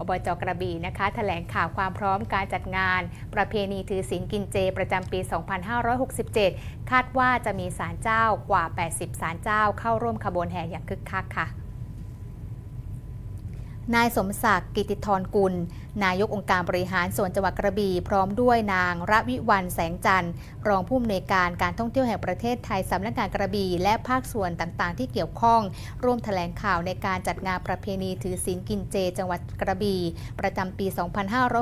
อบจกระบี่นะคะแถลงข่าวความพร้อมการจัดงาน ประเพณีถือศีลกินเจ ประจำปี 2567 คาดว่าจะมีศาลเจ้ากว่า 80ศาลเจ้าเข้าร่วมขบวนแห่อย่างคึกคักค่ะ นายสมศักดิ์กิติธรกุล นายกองค์การบริหารส่วนจังหวัดกระบี่พร้อมด้วยนางระวิวันแสงจันทร์รองผู้อำนวยการการท่องเที่ยวแห่งประเทศไทยสำนักงานกระบี่และภาคส่วนต่างๆ ที่เกี่ยวข้อง ร่วมแถลงข่าวในการจัดงานประเพณีถือศีลกินเจ จังหวัดกระบี่ประจำปี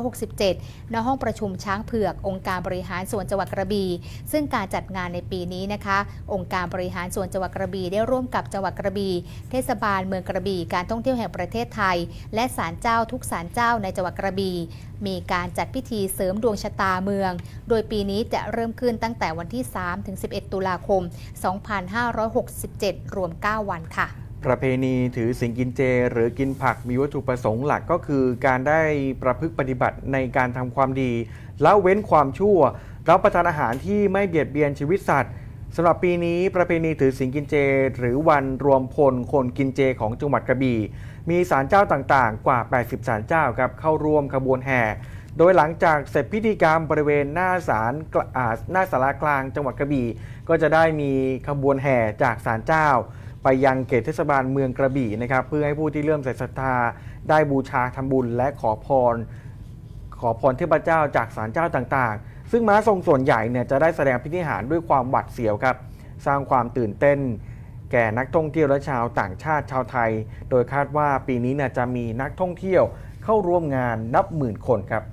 2567 ณ ห้องประชุมช้างเผือก องค์การบริหารส่วนจังหวัดกระบี่ซึ่งการจัดงานในปีนี้นะคะ องค์การบริหารส่วนจังหวัดกระบี่ได้ร่วมกับจังหวัดกระบี่เทศบาลเมืองกระบี่การท่องเที่ยวแห่งประเทศไทยและศาลเจ้าทุกศาลเจ้าในจังหวัดกระบี่มีการจัดพิธีเสริมดวงชะตาเมือง โดยปีนี้จะเริ่มขึ้นตั้งแต่วันที่3ถึง11 ตุลาคม 2567 รวม 9 วันค่ะประเพณีถือสิงกินเจ หรือกินผักมีวัตถุประสงค์หลักก็คือการได้ประพฤติปฏิบัติในการทำความดี และเว้นความชั่วรับประทานอาหารที่ไม่เบียดเบียนชีวิตสัตว์ สำหรับปีนี้ประเพณีถือสิงกินเจ หรือวันรวมพลคนกินเจของจังหวัดกระบี่มีศาลเจ้าต่างๆ กว่า 80ศาลเจ้าครับเข้าร่วมขบวนแห่ โดยหลังจากเสร็จพิธีกรรมบริเวณหน้าศาลหน้าศาลากลางจังหวัดกระบี่ก็จะได้มีขบวนแห่จากศาลเจ้า ไปยังเขตเทศบาลเมืองกระบี่นะครับเพื่อให้ผู้ที่เริ่อมใส่ศรัทธาได้บูชาทำบุญและขอพร ขอพรเทพเจ้าจากศาลเจ้าต่างๆ ซึ่งม้าทรงส่วนใหญ่เนี่ยจะได้แสดงพิธีหารด้วยความหวัดเสียวครับ สร้างความตื่นเต้น แก่นักท่องเที่ยวและชาวต่างชาติชาวไทย โดยคาดว่าปีนี้เนี่ยจะมีนักท่องเที่ยวเข้าร่วมงานนับหมื่นคนครับ